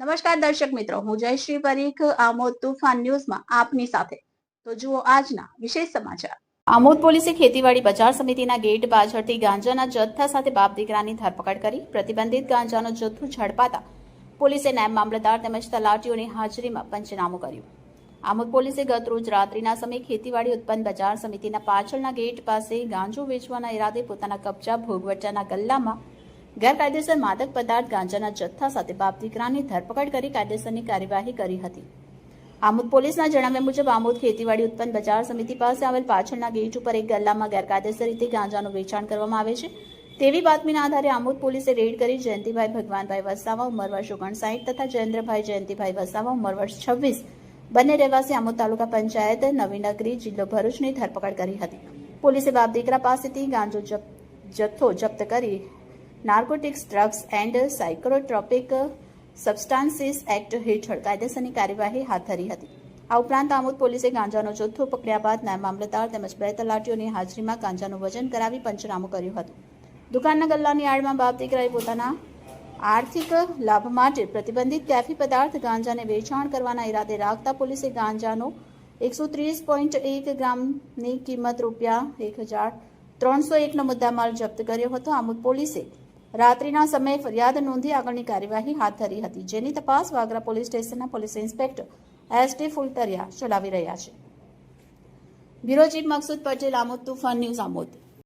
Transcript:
નમસ્કાર દર્શક મિત્રો, હું જયશ્રી પરીખ, આમોદ તુફાન ન્યૂઝમાં આપની સાથે. તો જુઓ આજના વિશેષ સમાચાર. આમોદ પોલીસે ખેતીવાડી બજાર સમિતિના ગેટ પાછળથી ગાંજાના જથ્થા સાથે બાપ દીકરાની ધરપકડ કરી, પ્રતિબંધિત ગાંજાનો જથ્થો ઝડપાતા પોલીસે નાયબ મામલતદાર તેમજ તલાટીઓની હાજરીમાં પંચનામું કર્યું. આમોદ પોલીસે ગત રોજ રાત્રિના સમયે ખેતીવાડી ઉત્પન્ન બજાર સમિતિના પાછળના ગેટ પાસે ગાંજો વેચવાના ઈરાદે પોતાના કબજા ભોગવટાના ગલ્લામાં ગેરકાયદેસર માદક પદાર્થ ગાંજાના જથ્થા સાથે બાપ દીકરાની ધરપકડ કરી કાયદેસરની કાર્યવાહી કરી હતી. આમોદ પોલીસના જણાવ્યા મુજબ, આમોદ ખેતીવાડી ઉત્પન્ન બજાર સમિતિ પાસે આવેલ પાછળના ગેટ ઉપર એક ગલ્લામાં ગેરકાયદેસર રીતે ગાંજાનું વેચાણ કરવામાં આવે છે. તેવી બાતમીના આધારે આમોદ પોલીસે રેડ કરી જયંતિભાઈ ભગવાનભાઈ વસાવા ઉંમર વર્ષ ઓગણસાઠ તથા જયેન્દ્રભાઈ જયંતિભાઈ વસાવા ઉંમર છવ્વીસ બંને રહેવાસી આમોદ તાલુકા પંચાયત નવીનગરી જિલ્લો ભરૂચની ધરપકડ કરી હતી. પોલીસે બાપ દીકરા પાસેથી ગાંજો જથ્થો જપ્ત કરી narcotics drugs and psychotropic substances act હેઠળ કાયદેસરની કાર્યવાહી હાથ ધરી હતી. આ ઉપરાંત આમોદ પોલીસે ગાંજાનો જથ્થો પકડ્યા બાદ નાયબ મામલતદાર તેમજ બે તલાટીઓની હાજરીમાં ગાંજાનું વજન કરાવી પંચનામું કર્યું હતું. દુકાનના ગલ્લાની આડમાં બાપ દીકરાએ પોતાના આર્થિક લાભ માટે પ્રતિબંધિત કેફી પદાર્થ ગાંજાને વેચાણ કરવાના ઈરાદે રાખતા પોલીસે ગાંજાનો એકસો ત્રીસ પોઈન્ટ એક ગ્રામની કિંમત રૂપિયા એક હજાર ત્રણસો એકનો મુદ્દામાલ જપ્ત કર્યો હતો. આમોદ પોલીસે રાત્રિના સમયે ફરિયાદ નોંધી આગળની કાર્યવાહી હાથ ધરી હતી, જેની તપાસ વાગરા પોલીસ સ્ટેશનના police inspector S T Phultariya ચલાવી રહ્યા છે. Bureau chief Maqsood Patel, Amod Tufan news, Amod.